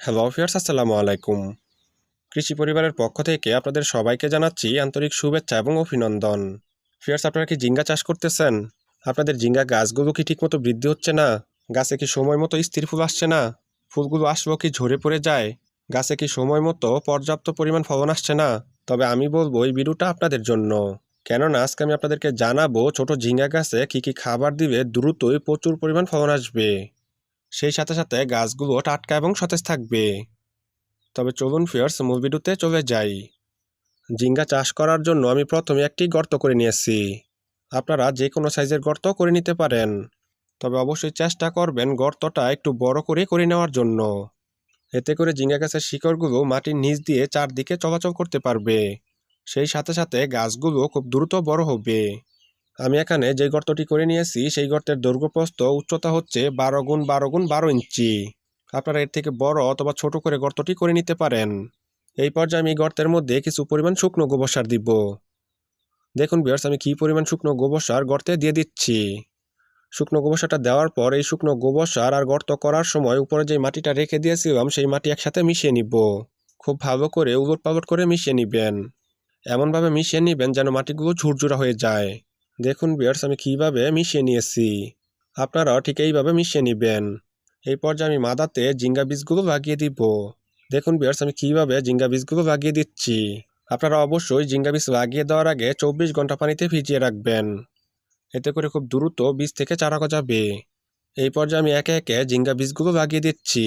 Hello fierce আসসালামু আলাইকুম। কৃষি পরিবারের পক্ষ থেকে আপনাদের সবাইকে জানাচ্ছি আন্তরিক শুভেচ্ছা এবং অভিনন্দন। ফিয়ার্স আপনারা কি জিঙ্গা চাষ করতেছেন? আপনাদের জিঙ্গা গাছগুলো কি ঠিকমতো বৃদ্ধি হচ্ছে না? গাছে কি সময় মতো স্থির ফুল আসছে না? ফুলগুলো আসলেও কি ঝরে পড়ে যায়? গাছে কি সময় মতো পর্যাপ্ত পরিমাণ ফলন আসছে না? তবে আমি বলব এই ভিডিওটা আপনাদের জন্য। কেননা, আজকে আমি আপনাদেরকে জানাব ছোট ঝিঙ্গা গাছে কি কি খাবার দিবে দ্রুতই প্রচুর পরিমাণ ফলন আসবে। সেই সাথে সাথে গাছগুলো টাটকা এবং সতেজ থাকবে। তবে চলুন ফিয়ার্স মূল চলে যাই। জিঙ্গা চাষ করার জন্য আমি প্রথমে একটি গর্ত করে নিয়েছি। আপনারা যে কোনো সাইজের গর্ত করে নিতে পারেন। তবে অবশ্যই চেষ্টা করবেন গর্তটা একটু বড় করে করে নেওয়ার জন্য। এতে করে জিঙ্গা গাছের শিকড়গুলো মাটির নিচ দিয়ে চারদিকে চলাচল করতে পারবে। সেই সাথে সাথে গাছগুলো খুব দ্রুত বড় হবে। আমি এখানে যে গর্তটি করে নিয়েছি, সেই গর্তের দৈর্ঘ্যপ্রস্থ উচ্চতা হচ্ছে বারো গুণ বারো গুণ বারো ইঞ্চি। আপনারা এর থেকে বড় অথবা ছোট করে গর্তটি করে নিতে পারেন। এই পর্যায়ে আমি গর্তের মধ্যে কিছু পরিমাণ শুকনো গোবর সার দিব। দেখুন বিয়ার্স আমি কী পরিমাণ শুকনো গোবর সার গর্তে দিয়ে দিচ্ছি। শুকনো গোবর সারটা দেওয়ার পর এই শুকনো গোবর সার আর গর্ত করার সময় উপরে যে মাটিটা রেখে দিয়েছিলাম, সেই মাটি একসাথে মিশিয়ে নিব। খুব ভালো করে উলট পালট করে মিশিয়ে নিবেন। এমনভাবে মিশিয়ে নিবেন যেন মাটিগুলো ঝুরঝুরা হয়ে যায়। দেখুন বিয়ার্স আমি কীভাবে মিশিয়ে নিয়েছি? আপনারাও ঠিক এইভাবে মিশিয়ে নেবেন। এই পর্যায়ে আমি মাদাতে জিঙ্গা বীজগুলো লাগিয়ে দিব। দেখুন বিয়ার্স আমি কীভাবে জিঙ্গা বীজগুলো লাগিয়ে দিচ্ছি। আপনারা অবশ্যই জিঙ্গা বীজ লাগিয়ে দেওয়ার আগে চব্বিশ ঘণ্টা পানিতে ভিজিয়ে রাখবেন। এতে করে খুব দ্রুত বীজ থেকে চারা গজাবে। এই পর্যায়ে আমি একে একে জিঙ্গা বীজগুলো লাগিয়ে দিচ্ছি।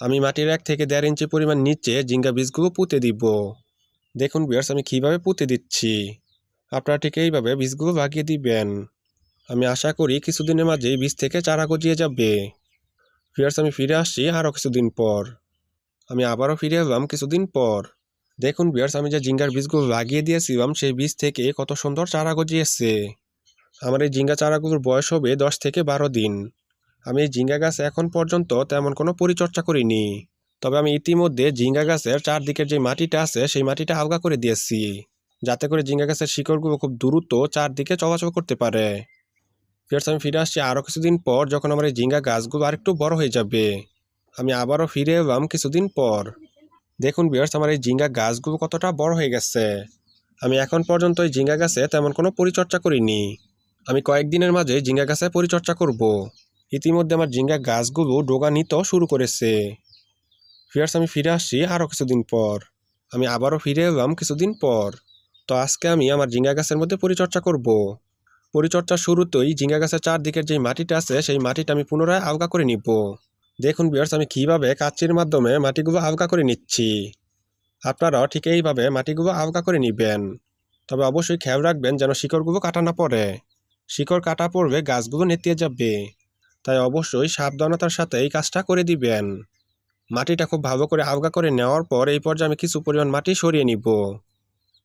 আমি মাটির এক থেকে দেড় ইঞ্চি পরিমাণ নিচে জিঙ্গা বীজগুলো পুঁতে দিব। দেখুন বিয়ার্স আমি কীভাবে পুঁতে দিচ্ছি। আপনারা ঠিক এইভাবে বীজগুলো লাগিয়ে দিবেন। আমি আশা করি কিছুদিনের মাঝেই বীজ থেকে চারা গজিয়ে যাবে। ফিয়ার্স আমি ফিরে আসছি আরও কিছুদিন পর। আমি আবারও ফিরে এলাম কিছুদিন পর। দেখুন বিয়ার্স আমি যে জিঙ্গার বীজগুলো লাগিয়ে দিয়েছিলাম, সেই বীজ থেকে কত সুন্দর চারা গজিয়েছে। আমার এই জিঙ্গা চারাগুলোর বয়স হবে দশ থেকে বারো দিন। আমি এই জিঙ্গা গাছ এখন পর্যন্ত তেমন কোনো পরিচর্যা করিনি। তবে আমি ইতিমধ্যে জিঙ্গা গাছের চারদিকের যে মাটিটা আছে, সেই মাটিটা আলগা করে দিয়েছি। যাতে করে জিঙ্গা গাছের শিকড়গুলো খুব দ্রুত চারদিকে চলাচল করতে পারে। ফিয়ার্স, আমি ফিরে আসছি আরও কিছুদিন পর যখন আমার এই জিঙ্গা গাছগুলো আরেকটু বড় হয়ে যাবে। আমি আবারও ফিরে এলাম কিছুদিন পর। দেখুন বিয়ার্স আমার এই জিঙ্গা গাছগুলো কতটা বড় হয়ে গেছে। আমি এখন পর্যন্ত এই জিঙ্গা গাছে তেমন কোনো পরিচর্যা করিনি। আমি কয়েকদিনের মাঝে জিঙ্গা গাছে পরিচর্যা করব। ইতিমধ্যে আমার জিঙ্গা গাছগুলো ডোগা নিতেও শুরু করেছে। ফিয়ার্স আমি ফিরে আসছি আরও কিছুদিন পর। আমি আবারও ফিরে এলাম কিছুদিন পর। তো আজকে আমি আমার জিঙ্গা গাছের মধ্যে পরিচর্যা করব। পরিচর্যার শুরুতেই জিঙ্গা গাছের চারদিকের যে মাটিটা আছে, সেই মাটিটা আমি পুনরায় আলগা করে নিব। দেখুন বিয়ার্স আমি কীভাবে কাচির মাধ্যমে মাটিগুলো আলগা করে নিচ্ছি। আপনারাও ঠিক এইভাবে মাটিগুলো আলগা করে নেবেন। তবে অবশ্যই খেয়াল রাখবেন যেন শিকড়গুলো কাটা না পড়ে। শিকড় কাটা পড়বে, গাছগুলো নেতিয়ে যাবে। তাই অবশ্যই সাবধানতার সাথে এই কাজটা করে দিবেন। মাটিটা খুব ভালো করে আলগা করে নেওয়ার পর এই পর্যায়ে আমি কিছু পরিমাণ মাটি সরিয়ে নিব।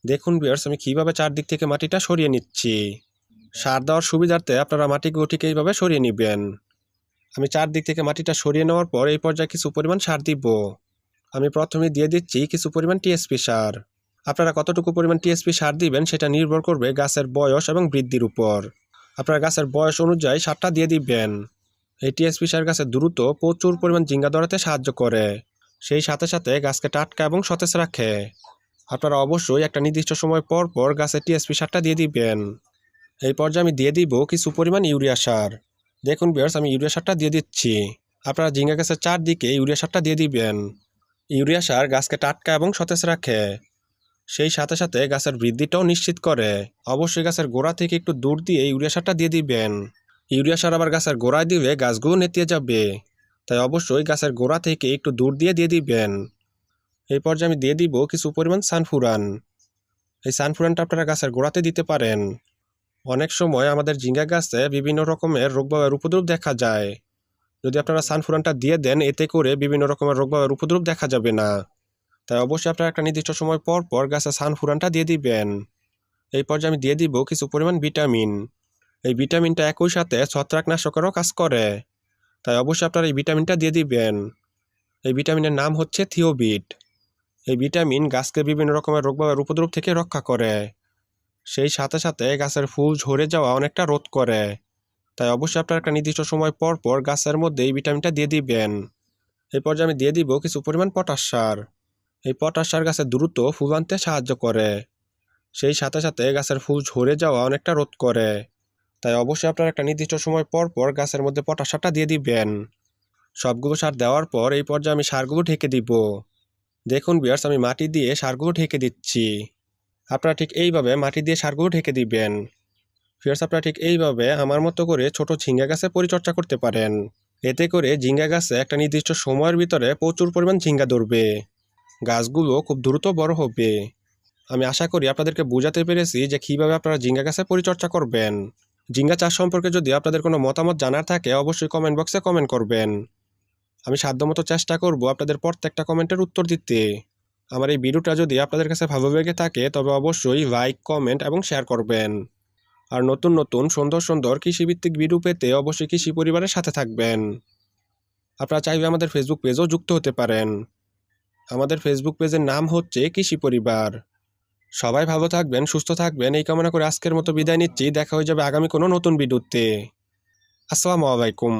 দেখুন বিয়ার্স আমি কীভাবে চারদিক থেকে মাটিটা সরিয়ে নিচ্ছি? সার দেওয়ার সুবিধার্থে আপনারা মাটিগুলো ঠিক এইভাবে সরিয়ে নেবেন। আমি চারদিক থেকে মাটিটা সরিয়ে নেওয়ার পর এই পর্যায়ে কিছু পরিমাণ সার দিব। আমি প্রথমে দিয়ে দিচ্ছি কিছু পরিমাণ টিএসপি সার। আপনারা কতটুকু পরিমাণ টিএসপি সার দিবেন সেটা নির্ভর করবে গাছের বয়স এবং বৃদ্ধির উপর। আপনার গাছের বয়স অনুযায়ী সারটা দিয়ে দিবেন। এই টিএসপি সার গাছে দ্রুত প্রচুর পরিমাণ জিঙ্গা ধরাতে সাহায্য করে। সেই সাথে সাথে গাছকে টাটকা এবং সতেজ রাখে। আপনারা অবশ্যই একটা নির্দিষ্ট সময় পর পর গাছে টিএসপি সারটা দিয়ে দিবেন। এই পর্যায়ে আমি দিয়ে দিব কিছু পরিমাণ ইউরিয়া সার। দেখুন বিয়ার্স আমি ইউরিয়া সারটা দিয়ে দিচ্ছি। আপনারা ঝিঙ্গা গাছের চারদিকে ইউরিয়া সারটা দিয়ে দিবেন। ইউরিয়া সার গাছকে টাটকা এবং সতেজ রাখে। সেই সাথে সাথে গাছের বৃদ্ধিটাও নিশ্চিত করে। অবশ্যই গাছের গোড়া থেকে একটু দূর দিয়ে ইউরিয়া সারটা দিয়ে দিবেন। ইউরিয়া সার আবার গাছের গোড়ায় দিলে গাছগুলো নেতিয়ে যাবে। তাই অবশ্যই গাছের গোড়া থেকে একটু দূর দিয়ে দিয়ে দিবেন। এই পর্যায়ে আমি দিয়ে দিব কিছু পরিমাণ সানফুরান। এই সানফুরানটা আপনারা গাছের গোড়াতে দিতে পারেন। অনেক সময় আমাদের ঝিঙ্গা গাছে বিভিন্ন রকমের রোগবাবের উপদ্রব দেখা যায়। যদি আপনারা সানফুরানটা দিয়ে দেন, এতে করে বিভিন্ন রকমের রোগবাবের উপদ্রব দেখা যাবে না। তাই অবশ্যই আপনারা একটা নির্দিষ্ট সময় পর পর গাছে সানফুরানটা দিয়ে দিবেন। এই পর্যায়ে আমি দিয়ে দিব কিছু পরিমাণ ভিটামিন। এই ভিটামিনটা একই সাথে ছত্রাকনাশকেরও কাজ করে। তাই অবশ্যই আপনারা এই ভিটামিনটা দিয়ে দিবেন। এই ভিটামিনের নাম হচ্ছে থিওবিট। এই ভিটামিন গাছকে বিভিন্ন রকমের রোগবাবের উপদ্রব থেকে রক্ষা করে। সেই সাথে সাথে গাছের ফুল ঝরে যাওয়া অনেকটা রোধ করে। তাই অবশ্যই আপনার একটা নির্দিষ্ট সময় পর পর গাছের মধ্যে এই ভিটামিনটা দিয়ে দিবেন। এই পর্যায়ে আমি দিয়ে দিব কিছু পরিমাণ পটাশ সার। এই পটাশ সার গাছের দ্রুত ফুল আনতে সাহায্য করে। সেই সাথে সাথে গাছের ফুল ঝরে যাওয়া অনেকটা রোধ করে। তাই অবশ্যই আপনারা একটা নির্দিষ্ট সময় পর পর গাছের মধ্যে পটাশ সারটা দিয়ে দিবেন। সবগুলো সার দেওয়ার পর এই পর্যায়ে আমি সারগুলো ঢেকে দিব। দেখুন বিয়ার্স আমি মাটি দিয়ে সারগুলো ঢেকে দিচ্ছি। আপনারা ঠিক এইভাবে মাটি দিয়ে সারগুলো ঢেকে দিবেন। ফিয়ার্স আপনারা ঠিক এইভাবে আমার মতো করে ছোট ঝিঙ্গা গাছে পরিচর্যা করতে পারেন। এতে করে ঝিঙ্গা গাছে একটা নির্দিষ্ট সময়ের ভিতরে প্রচুর পরিমাণ ঝিঙ্গা ধরবে। গাছগুলো খুব দ্রুত বড় হবে। আমি আশা করি আপনাদেরকে বোঝাতে পেরেছি যে কীভাবে আপনারা ঝিঙ্গা গাছে পরিচর্যা করবেন। ঝিঙ্গা চাষ সম্পর্কে যদি আপনাদের কোনো মতামত জানার থাকে, অবশ্যই কমেন্ট বক্সে কমেন্ট করবেন। আমি সাধ্যমতো চেষ্টা করব আপনাদের প্রত্যেকটা কমেন্টের উত্তর দিতে। আমার এই ভিডিওটা যদি আপনাদের কাছে ভালো লেগে থাকে, তবে অবশ্যই লাইক কমেন্ট এবং শেয়ার করবেন। আর নতুন নতুন, সুন্দর সুন্দর কৃষিভিত্তিক ভিডিও পেতে অবশ্যই কৃষি পরিবারের সাথে থাকবেন। আপনারা চাইলে আমাদের ফেসবুক পেজও যুক্ত হতে পারেন। আমাদের ফেসবুক পেজের নাম হচ্ছে কৃষি পরিবার। সবাই ভালো থাকবেন, সুস্থ থাকবেন, এই কামনা করে আজকের মতো বিদায় নিচ্ছি। দেখা হয়ে যাবে আগামী কোনো নতুন ভিডিওতে আসসালামু আলাইকুম।